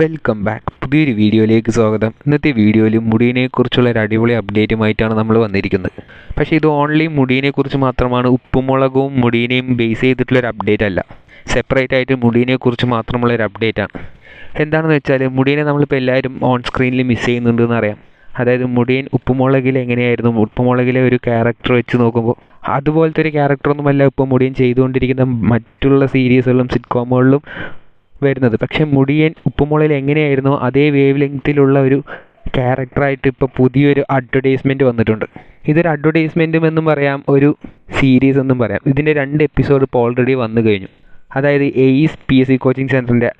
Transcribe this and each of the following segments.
Welcome back. പുതിയൊരു വീഡിയോയിലേക്ക് സ്വാഗതം. ഇന്നത്തെ വീഡിയോയിൽ മുടിയിനെക്കുറിച്ചുള്ള ഒരു അടിപൊളി അപ്ഡേറ്റുമായിട്ടാണ് നമ്മൾ വന്നിരിക്കുന്നത്. പക്ഷേ ഇത് ഓൺലി മുടിയിനെക്കുറിച്ച് മാത്രമാണ്. ഉപ്പുമുളകും മുടിയിനെയും ബേസ് ചെയ്തിട്ടുള്ള ഒരു അപ്ഡേറ്റ് അല്ല. സെപ്പറേറ്റ് ആയിട്ട് മുടിയിനെക്കുറിച്ച് മാത്രമുള്ള ഒരു അപ്ഡേറ്റ് ആണ്. എന്താണെന്ന് വെച്ചാൽ മുടിയിനെ നമ്മളിപ്പോൾ എല്ലാവരും ഓൺ സ്ക്രീനിൽ മിസ് ചെയ്യുന്നുണ്ടെന്ന് അറിയാം. അതായത് മുടിയൻ ഉപ്പുമുളകിൽ എങ്ങനെയായിരുന്നു? ഉപ്പുമുളകിലെ ഒരു ക്യാരക്ടർ വെച്ച് നോക്കുമ്പോൾ അതുപോലത്തെ ഒരു ക്യാരക്ടറൊന്നുമല്ല ഇപ്പോൾ മുടിയൻ ചെയ്തുകൊണ്ടിരിക്കുന്ന മറ്റുള്ള സീരീസുകളിലും സിറ്റ്കോമുകളിലും വരുന്നത്. പക്ഷേ മുടിയൻ ഉപ്പുമുളയിൽ എങ്ങനെയായിരുന്നോ അതേ വേവ് ലെങ്ത്തിലുള്ള ഒരു ക്യാരക്ടറായിട്ട് ഇപ്പോൾ പുതിയൊരു അഡ്വർടൈസ്മെന്റ് വന്നിട്ടുണ്ട്. ഇതൊരു അഡ്വർടൈസ്മെന്റും എന്നും പറയാം ഒരു സീരീസ് എന്നും പറയാം. ഇതിന്റെ രണ്ട് എപ്പിസോഡ് ഇപ്പോൾ ഓൾറെഡി വന്നു കഴിഞ്ഞു. അതായത് Ace P S C coaching സെന്ററിന്റെ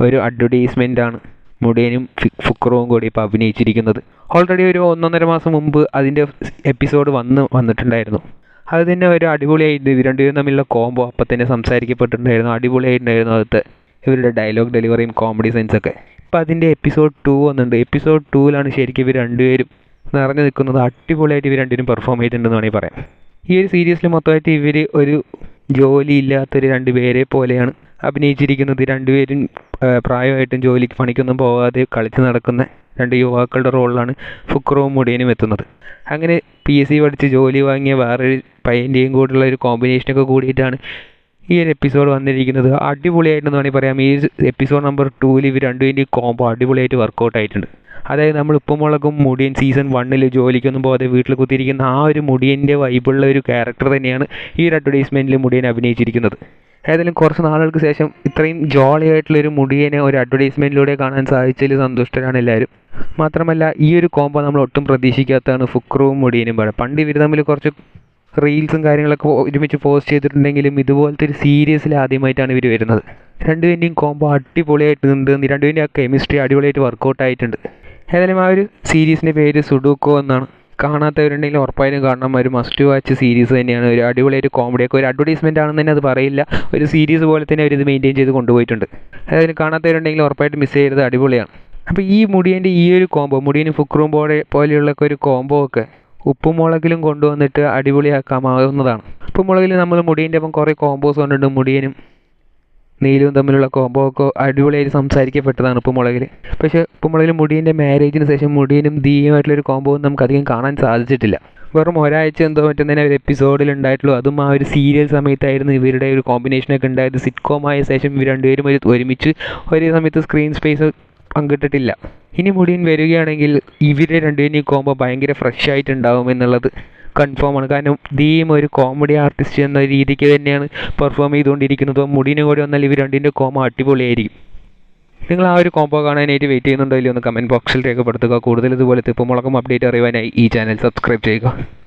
ഒരു അഡ്വർടൈസ്മെന്റാണ് മുടിയനും ഫി- ഫുക്രവും കൂടി ഇപ്പോൾ അഭിനയിച്ചിരിക്കുന്നത്. ഓൾറെഡി ഒരു ഒന്നൊന്നര മാസം മുമ്പ് അതിന്റെ എപ്പിസോഡ് വന്ന് വന്നിട്ടുണ്ടായിരുന്നു. അത് തന്നെ ഒരു അടിപൊളിയായിട്ട് ഇത് രണ്ടുപേരും തമ്മിലുള്ള കോംബോ അപ്പം തന്നെ സംസാരിക്കപ്പെട്ടിട്ടുണ്ടായിരുന്നു. അടിപൊളിയായിട്ടുണ്ടായിരുന്നു അകത്ത്. ഇവരുടെ ഡയലോഗ് ഡെലിവറിയും കോമഡി സെൻസൊക്കെ ഇപ്പം അതിന്റെ എപ്പിസോഡ് ടു വന്നിട്ടുണ്ട്. എപ്പിസോഡ് ടൂവിലാണ് ശരിക്കും ഇവർ രണ്ടുപേരും നിറഞ്ഞു നിൽക്കുന്നത്. അടിപൊളിയായിട്ട് ഇവർ രണ്ടുപേരും പെർഫോം ചെയ്തിട്ടുണ്ടെന്ന് വേണമെങ്കിൽ പറയാം. ഈ ഒരു സീരീസിൽ മൊത്തമായിട്ട് ഇവർ ഒരു ജോലി ഇല്ലാത്തൊരു രണ്ട് പേരെ പോലെയാണ് അഭിനയിച്ചിരിക്കുന്നത്. രണ്ടുപേരും പ്രായമായിട്ടും ജോലിക്ക് പണിക്കൊന്നും പോകാതെ കളിച്ച് നടക്കുന്ന രണ്ട് യുവാക്കളുടെ റോളിലാണ് ഫുക്രവും മുടിയനും എത്തുന്നത്. അങ്ങനെ പി എസ് സി പഠിച്ച് ജോലി വാങ്ങിയ വേറൊരു പയ്യന്റെയും കൂടെയുള്ള ഒരു കോമ്പിനേഷനൊക്കെ കൂടിയിട്ടാണ് ഈ ഒരു എപ്പിസോഡ് വന്നിരിക്കുന്നത് അടിപൊളിയായിട്ടെന്ന് വേണമെങ്കിൽ പറയാം. ഈ എപ്പിസോഡ് നമ്പർ ടൂവിൽ ഇവർ രണ്ടുപേരുടെയും കോമ്പോ അടിപൊളിയായിട്ട് വർക്കൗട്ട് ആയിട്ടുണ്ട്. അതായത് നമ്മൾ ഉപ്പുമുളകും മുടിയൻ സീസൺ വണ്ണിൽ ജോലിക്കൊന്നും പോകാതെ വീട്ടിൽ കുത്തിയിരിക്കുന്ന ആ ഒരു മുടിയന്റെ വൈബുള്ള ഒരു ക്യാരക്ടർ തന്നെയാണ് ഈ ഒരു അഡ്വർടൈസ്മെന്റിൽ മുടിയൻ അഭിനയിച്ചിരിക്കുന്നത്. ഏതായാലും കുറച്ച് നാളുകൾക്ക് ശേഷം ഇത്രയും ജോളിയായിട്ടുള്ളൊരു മുടിയനെ ഒരു അഡ്വർടൈസ്മെന്റിലൂടെ കാണാൻ സാധിച്ചതിൽ സന്തുഷ്ടരാണ് എല്ലാവരും. മാത്രമല്ല ഈ ഒരു കോംബോ നമ്മൾ ഒട്ടും പ്രതീക്ഷിക്കാത്തതാണ് ഫുക്രവും മുടിയനും. പണ്ട് ഇവർ തമ്മിൽ കുറച്ച് റീൽസും കാര്യങ്ങളൊക്കെ ഒരുമിച്ച് പോസ്റ്റ് ചെയ്തിട്ടുണ്ടെങ്കിലും ഇതുപോലത്തെ ഒരു സീരീസിൽ ആദ്യമായിട്ടാണ് ഇവർ വരുന്നത്. രണ്ടുപേരുടെയും കോംബോ അടിപൊളിയായിട്ടുണ്ട് രണ്ടുപേരുടെയും ആ കെമിസ്ട്രി അടിപൊളിയായിട്ട് വർക്കൗട്ട് ആയിട്ടുണ്ട്. ഏതായാലും ആ ഒരു സീരീസിന്റെ പേര് സുഡൂക്കോ എന്നാണ്. കാണാത്തവരുണ്ടെങ്കിൽ ഉറപ്പായാലും കാണണം. ഒരു മസ്റ്റ് വാച്ച് സീരീസ് തന്നെയാണ്. ഒരു അടിപൊളിയായിട്ട് കോമഡിയൊക്കെ ഒരു അഡ്വർടൈസ്മെന്റ് ആണെന്ന് തന്നെ അത് പറയില്ല. ഒരു സീരീസ് പോലെ തന്നെ അവരിത് മെയിന്റെയിൻ ചെയ്ത് കൊണ്ടുപോയിട്ടുണ്ട്. അതായത് കാണാത്തവരുണ്ടെങ്കിൽ ഉറപ്പായിട്ട് മിസ് ചെയ്യരുത്. അടിപൊളിയാണ്. അപ്പോൾ ഈ മുടിയന്റെ ഈ ഒരു കോംബോ മുടിയനും ഫുക്രും പോലെ പോലെയുള്ള ഒരു കോംബോ ഒക്കെ ഉപ്പുമുളകിലും കൊണ്ടുവന്നിട്ട് അടിപൊളിയാക്കാമാവുന്നതാണ്. ഉപ്പുമുളകിൽ നമ്മൾ മുടിയന്റെ ഒപ്പം കുറേ കോമ്പോസ് കൊണ്ടുണ്ട്. മുടിയനും നീലും തമ്മിലുള്ള കോംബോ ഒക്കെ അടിപൊളിയായി സംസാരിക്കപ്പെട്ടതാണ് ഉപ്പുമുളകിൽ പക്ഷേ ഉപ്പുമുളകിൽ മുടിയന്റെ മാരേജിന് ശേഷം മുടിയനും ദീയുമായിട്ടുള്ളൊരു കോംബോ ഒന്നും നമുക്ക് അധികം കാണാൻ സാധിച്ചിട്ടില്ല. വെറും ഒരാഴ്ച എന്തോ മറ്റും ഒരു എപ്പിസോഡിൽ ഉണ്ടായിട്ടുള്ളൂ. അതും ആ ഒരു സീരിയൽ സമയത്തായിരുന്നു ഇവരുടെ ഒരു കോമ്പിനേഷനൊക്കെ ഉണ്ടായത്. സിറ്റ്കോം ആയ ശേഷം ഇവർ രണ്ടുപേരും ഒരു ഒരുമിച്ച് ഒരേ സമയത്ത് സ്ക്രീൻ സ്പേസ് പങ്കിട്ടിട്ടില്ല. ഇനി മുടിയൻ വരികയാണെങ്കിൽ ഇവരെ രണ്ടുപേരും കോമ്പോ ഭയങ്കര ഫ്രഷ് ആയിട്ടുണ്ടാവും എന്നുള്ളത് കൺഫേം ആണ്. കാരണം ദീം ഒരു കോമഡി ആർട്ടിസ്റ്റ് എന്ന രീതിക്ക് തന്നെയാണ് പെർഫോം ചെയ്തുകൊണ്ടിരിക്കുന്നത്. മുടിയനും കൂടി വന്നാൽ ഇവർ രണ്ടിന്റെ കോമ അടിപൊളിയായിരിക്കും. നിങ്ങൾ ആ ഒരു കോംബോ കാണാനായിട്ട് വെയിറ്റ് ചെയ്യുന്നുണ്ടോ ഇല്ലയോ ഒന്ന് കമന്റ് ബോക്സിൽ രേഖപ്പെടുത്തുക. കൂടുതൽ ഇതുപോലത്തെ ഇപ്പോൾ അപ്ഡേറ്റ് അറിയുവാനായി ഈ ചാനൽ സബ്സ്ക്രൈബ് ചെയ്യുക.